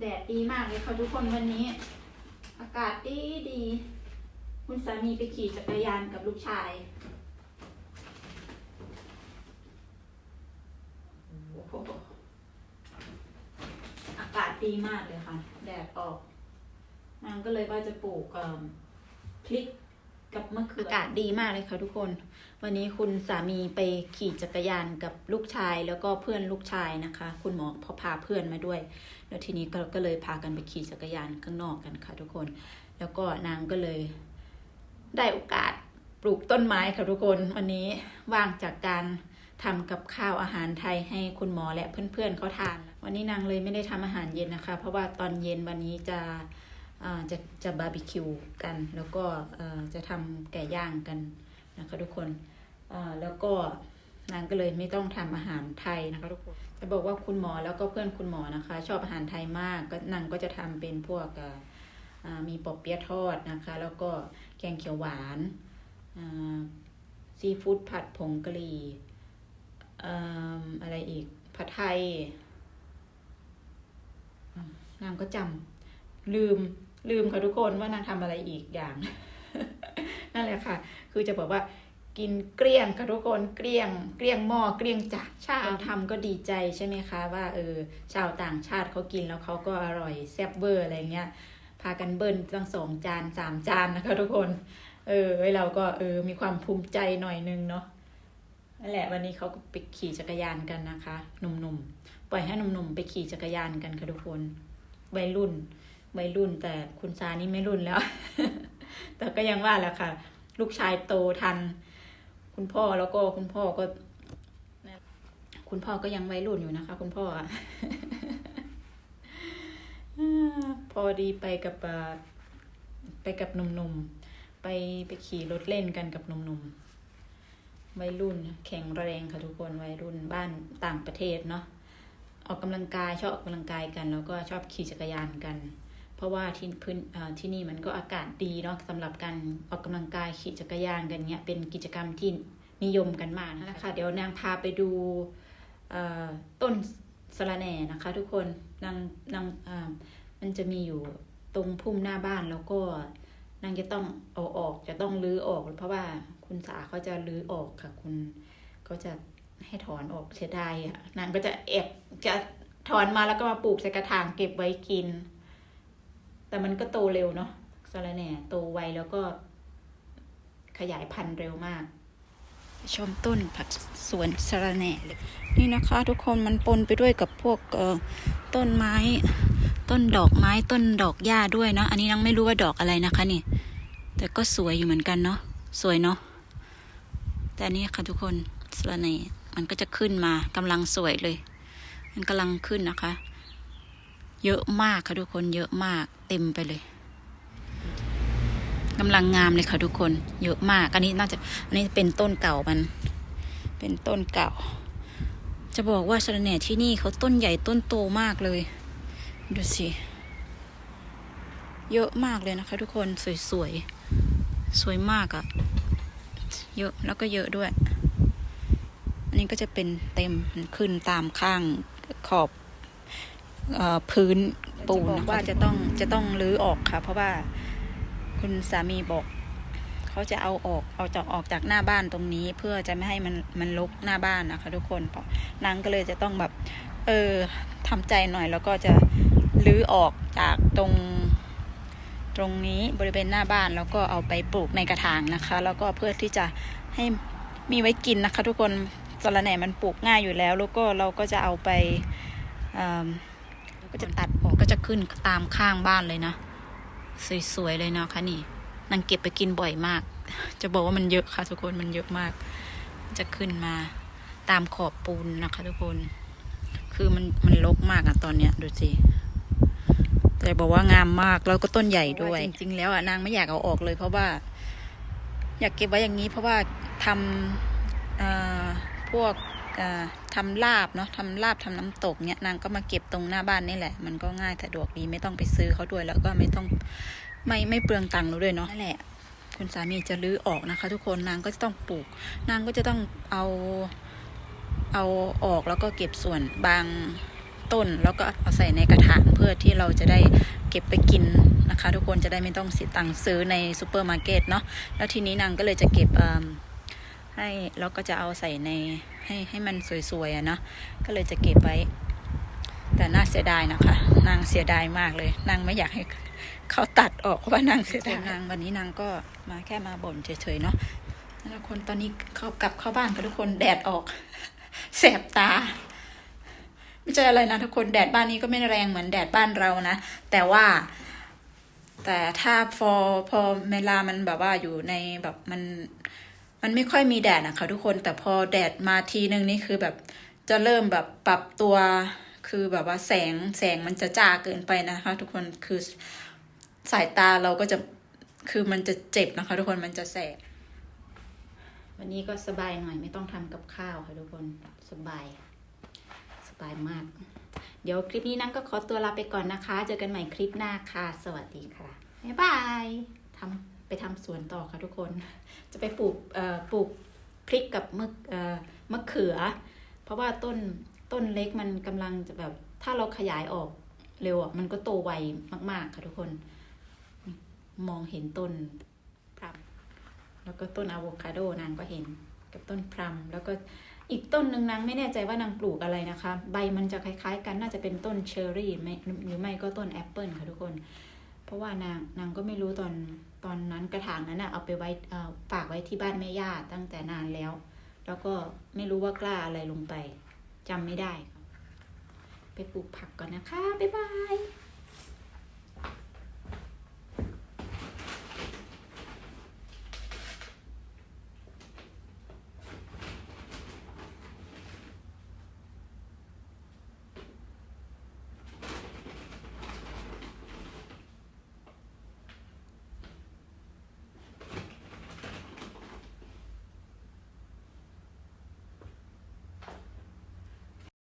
แดดดีมากเลยค่ะทุกคนวันนี้ อากาศดีดี คุณสามีไปขี่จักรยานกับลูกชายโอ้โหอากาศดีมากเลยค่ะ แดดออก นางก็เลยว่าจะปลูกพริก กับมะเขืออากาศดีมากเลยค่ะทุกคน วันนี้คุณสามีไปขี่จักรยานกับลูกชายแล้วก็เพื่อนลูกชายนะคะ คุณหมอพอพาเพื่อนมาด้วย แล้วทีนี้ก็ก็เลยพากันไปขี่จักรยานข้างนอกกันค่ะทุกคน แล้วก็นางก็เลย ได้โอกาสปลูกต้นไม้ค่ะทุกคน วันนี้ว่างจากการทำกับข้าวอาหารไทยให้คุณหมอและเพื่อนๆเขาทาน วันนี้นางเลยไม่ได้ทำอาหารเย็นนะคะ เพราะว่าตอนเย็นวันนี้จะ จะจะบาร์บีคิวกัน แล้วก็เอ่อจะทำไก่ย่างกันนะคะทุกคนเอ่อแล้วก็นางก็เลยไม่ต้องทำอาหารไทยนะคะทุกคนจะบอกว่าคุณหมอแล้วก็เพื่อนคุณหมอนะคะ ชอบอาหารไทยมากก็นางก็จะทำเป็นพวกเอ่ออ่ามีปอบเปี๊ยะทอดนะคะ แล้วก็แกงเขียวหวานอ่าซีฟู้ดผัดผงกะหรี่อ่าอะไรอีกผัดไทยอ่านางก็จำลืม ลืมค่ะทุกคนว่านางทำอะไรอีกอย่าง นั่นแหละค่ะ คือจะบอกว่ากินเกลี้ยงค่ะทุกคนเกลี้ยง เกลี้ยงหม้อเกลี้ยงจานชาติทำก็ดีใจใช่ไหมคะ ว่าเออชาวต่างชาติเขากินแล้วเขาก็อร่อยแซ่บเวอร์อะไรเงี้ยพากันเบิ้ลตั้งสองจานสามจานนะคะทุกคน เออไว้เราก็เออมีความภูมิใจหน่อยนึงเนาะนั่นแหละวันนี้เขาก็ไปขี่จักรยานกันนะคะ หนุ่มๆปล่อยให้หนุ่มๆไปขี่จักรยานกันค่ะทุกคนวัยรุ่น วัยรุ่นแต่คุณซานี่ไม่รุ่นแล้ว แต่ก็ยังว่าแหละค่ะ ลูกชายโตทัน คุณพ่อแล้วก็คุณพ่อก็ คุณพ่อก็ยังวัยรุ่นอยู่นะคะ คุณพ่อพอดีไปกับไปกับหนุ่มๆ ไปไปขี่รถเล่นกันกับหนุ่มๆ วัยรุ่น แข็งแรงค่ะทุกคนวัยรุ่นบ้านต่างประเทศเนาะออกกำลังกายชอบออกกำลังกายกัน แล้วก็ชอบขี่จักรยานกัน เพราะว่าที่พื้นที่นี่มันก็อากาศดีเนาะสำหรับการออกกำลังกายขี่จักรยานกันเนี้ยเป็นกิจกรรมที่นิยมกันมากนะคะ เดี๋ยวนางพาไปดูต้นสะระแหน่นะคะ ทุกคนนางนางมันจะมีอยู่ตรงพุ่มหน้าบ้านแล้วก็นางจะต้องเอาออกจะต้องรื้อออก เพราะว่าคุณสาเขาจะรื้อออกค่ะ คุณเขาจะให้ถอนออกเสียดายอะนางก็จะแอบจะถอนมาแล้วก็มาปลูกใส่กระถางเก็บไว้กิน แต่มันก็โตเร็วเนาะสะระแหน่โตไวแล้วก็ขยายพันธุ์เร็วมาก ชมต้นผักสวนสะระแหน่เลยนี่นะคะ ทุกคนมันปนไปด้วยกับพวกเอ่อต้นไม้ ต้นดอกไม้ต้นดอกหญ้าด้วยเนาะอันนี้นังไม่รู้ว่าดอกอะไรนะคะนี่ แต่ก็สวยอยู่เหมือนกันเนาะสวยเนาะแต่นนี้ค่ะทุกคนสะระแหน่มันก็จะขึ้นมากำลังสวยเลย มันกำลังขึ้นนะคะ เยอะมากค่ะทุกคนเยอะมากเต็มไปเลยกำลังงามเลยค่ะทุกคน เยอะมาก อันนี้น่าจะอันนี้เป็นต้นเก่ามัน เป็นต้นเก่า จะบอกว่าสะแหน่ที่นี่เขาต้นใหญ่ต้นโตมากเลย ดูสิ เยอะมากเลยนะคะ ทุกคนสวยสวยสวยมากอะ่ะเยอะแล้วก็เยอะด้วย อันนี้ก็จะเป็นเต็มขึ้นตามข้างขอบ พื้นปูนว่าจะต้องจะต้องรื้อออกค่ะ เพราะว่าคุณสามีบอก เขาจะเอาออกเอาจากออกจากหน้าบ้านตรงนี้ เพื่อจะไม่ให้มันมันลกหน้าบ้านนะคะ ทุกคนนางก็เลยจะต้องแบบ เออทำใจหน่อยแล้วก็จะลื้อออกจากตรงตรงนี้บริเวณหน้าบ้านแล้วก็เอาไปปลูกในกระถางนะคะ แล้วก็เพื่อที่จะให้มีไว้กินนะคะ ทุกคนสะระแหน่มันปลูกง่ายอยู่แล้ว แล้วก็เราก็จะเอาไปอ่า ก็จะตัดออกก็จะขึ้นตามข้างบ้านเลยนะ สวยๆเลยเนาะคะนี่นางเก็บไปกินบ่อยมาก จะบอกว่ามันเยอะค่ะ ทุกคนมันเยอะมาก จะขึ้นมาตามขอบปูนนะคะ ทุกคน คือมันมันรกมากอะตอนเนี้ยดูสิแต่บอกว่างามมากแล้วก็ต้นใหญ่ด้วย จริง ๆ แล้วอะนางไม่อยากเอาออกเลย เพราะว่า อยากเก็บไว้อย่างนี้ เพราะว่าทำพวก อ่าทำลาบเนาะทำลาบทำน้ำตกเนี่ยนางก็มาเก็บตรงหน้าบ้านนี่แหละ มันก็ง่ายสะดวกดีไม่ต้องไปซื้อเขาด้วยแล้วก็ไม่ต้องไม่ไม่เปลืองตังค์เราด้วยเนาะนั่นแหละ คุณสามีจะรื้อออกนะคะ ทุกคนนางก็จะต้องปลูก นางก็จะต้องเอาเอาออกแล้วก็เก็บส่วนบางต้นแล้วก็เอาใส่ในกระถางเพื่อที่เราจะได้เก็บไปกินนะคะ ทุกคนจะได้ไม่ต้องเสียตังค์ซื้อในซูเปอร์มาร์เก็ตเนาะแล้วทีนี้นางก็เลยจะเก็บเอิ่ม ให้แล้วก็จะเอาใส่ในให้ให้มันสวยๆอะเนาะก็เลยจะเก็บไว้ แต่น่าเสียดายนะคะนางเสียดายมากเลยนางไม่อยากให้เขาตัดออกเพราะว่านางเสียดายนางวันนี้นางก็มาแค่มาบ่นเฉยๆเนาะแล้วคนตอนนี้เขากลับเข้าบ้านกันทุกคนแดดออกแสบตาไม่ใช่อะไรนะทุกคนแดดบ้านนี้ก็ไม่แรงเหมือนแดดบ้านเรานะ แต่ว่า แต่ถ้าพอพอเวลามันแบบว่าอยู่ในแบบมัน มันไม่ค่อยมีแดดนะคะทุกคนแต่พอแดดมาทีนึงนี่คือแบบจะเริ่มแบบปรับตัว คือแบบว่าแสงแสงมันจะจ้าเกินไปนะคะ ทุกคนคือสายตาเราก็จะคือมันจะเจ็บนะคะ ทุกคนมันจะแสบวันนี้ก็สบายหน่อยไม่ต้องทำกับข้าวค่ะทุกคนสบาย สบายมาก เดี๋ยวคลิปนี้นั่งก็ขอตัวลาไปก่อนนะคะ เจอกันใหม่คลิปหน้าค่ะ สวัสดีค่ะ บ๊ายบายทำ ไปทำสวนต่อค่ะทุกคน จะไปปลูกปลูกพริกกับมะเอ่อมะเขือ เพราะว่าต้นต้นเล็กมันกำลังจะแบบ ถ้าเราขยายออกเร็วอะมันก็โตไวมาก ๆ ค่ะทุกคน มองเห็นต้นพรัมแล้วก็ต้นอะโวคาโดนางก็เห็น กับต้นพรัมแล้วก็อีกต้นหนึ่งนางไม่แน่ใจว่านางปลูกอะไรนะคะ ใบมันจะคล้าย ๆ กันน่าจะเป็นต้นเชอร์รี่หรือไม่ก็ต้นแอปเปิลค่ะทุกคน เพราะว่านางนางก็ไม่รู้ตอนตอนนั้นกระถางนั้นนะเอาไปไว้ฝากไว้ที่บ้านแม่ย่าตั้งแต่นานแล้ว แล้วก็ไม่รู้ว่ากล้าอะไรลงไปจำไม่ได้ ไปปลูกผักก่อนนะคะ บ๊ายบาย